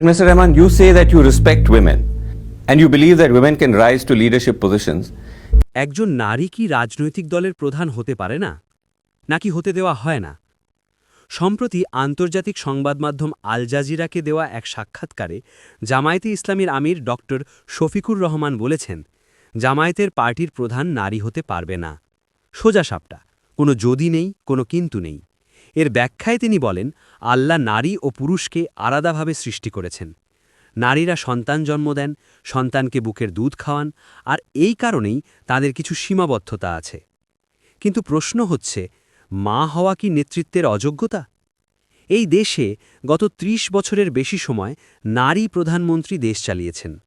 Mr. Rahman, you say that you respect women and you believe that women can rise to leadership positions. একজন নারী কি রাজনৈতিক দলের প্রধান হতে পারে না নাকি হতে দেওয়া হয় না সম্প্রতি আন্তর্জাতিক সংবাদ মাধ্যম আল জাজিরাকে দেওয়া এক সাক্ষাৎকারে জামায়াতে ইসলামীর আমির ড শফিকুর রহমান বলেছেন জামায়াতের পার্টির প্রধান নারী হতে পারবে না সোজা সাপটা কোনো যদি নেই কোনো কিন্তু নেই এর ব্যাখ্যায় তিনি বলেন, আল্লাহ নারী ও পুরুষকে আলাদাভাবে সৃষ্টি করেছেন। নারীরা সন্তান জন্ম দেন, সন্তানকে বুকের দুধ খাওয়ান, আর এই কারণেই তাদের কিছু সীমাবদ্ধতা আছে। কিন্তু প্রশ্ন হচ্ছে, মা হওয়া কি নেতৃত্বের অযোগ্যতা? এই দেশে গত ৩০ বছরের বেশি সময় নারী প্রধানমন্ত্রী দেশ চালিয়েছেন।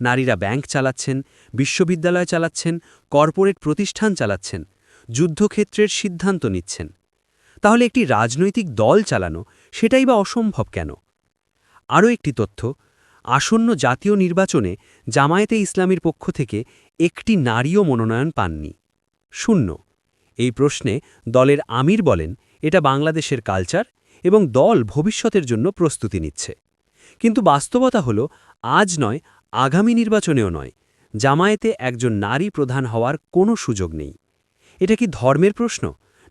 নারীরা ব্যাংক চালাচ্ছেন, বিশ্ববিদ্যালয় চালাচ্ছেন, কর্পোরেট প্রতিষ্ঠান চালাচ্ছেন, যুদ্ধক্ষেত্রের সিদ্ধান্ত নিচ্ছেন। তাহলে একটি রাজনৈতিক দল চালানো, সেটাই বা অসম্ভব কেন? আরও একটি তথ্য, আসন্ন জাতীয় নির্বাচনে জামায়াতে ইসলামীর পক্ষ থেকে একটি নারীও মনোনয়ন পাননি। শূন্য। এই প্রশ্নে দলের আমির বলেন, এটা বাংলাদেশের কালচার এবং দল ভবিষ্যতের জন্য প্রস্তুতি নিচ্ছে। কিন্তু বাস্তবতা হল, আজ নয়, আগামী নির্বাচনেও নয়। জামায়াতে একজন নারী প্রধান হওয়ার কোনো সুযোগ নেই। এটা কি ধর্মের প্রশ্ন?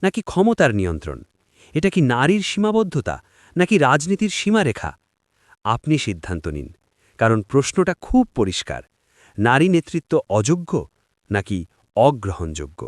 নাকি ক্ষমতার নিয়ন্ত্রণ? এটা কি নারীর সীমাবদ্ধতা, নাকি রাজনীতির সীমারেখা? আপনি সিদ্ধান্ত নিন, কারণ প্রশ্নটা খুব পরিষ্কার। নারী নেতৃত্ব অযোগ্য, নাকি অগ্রহণযোগ্য?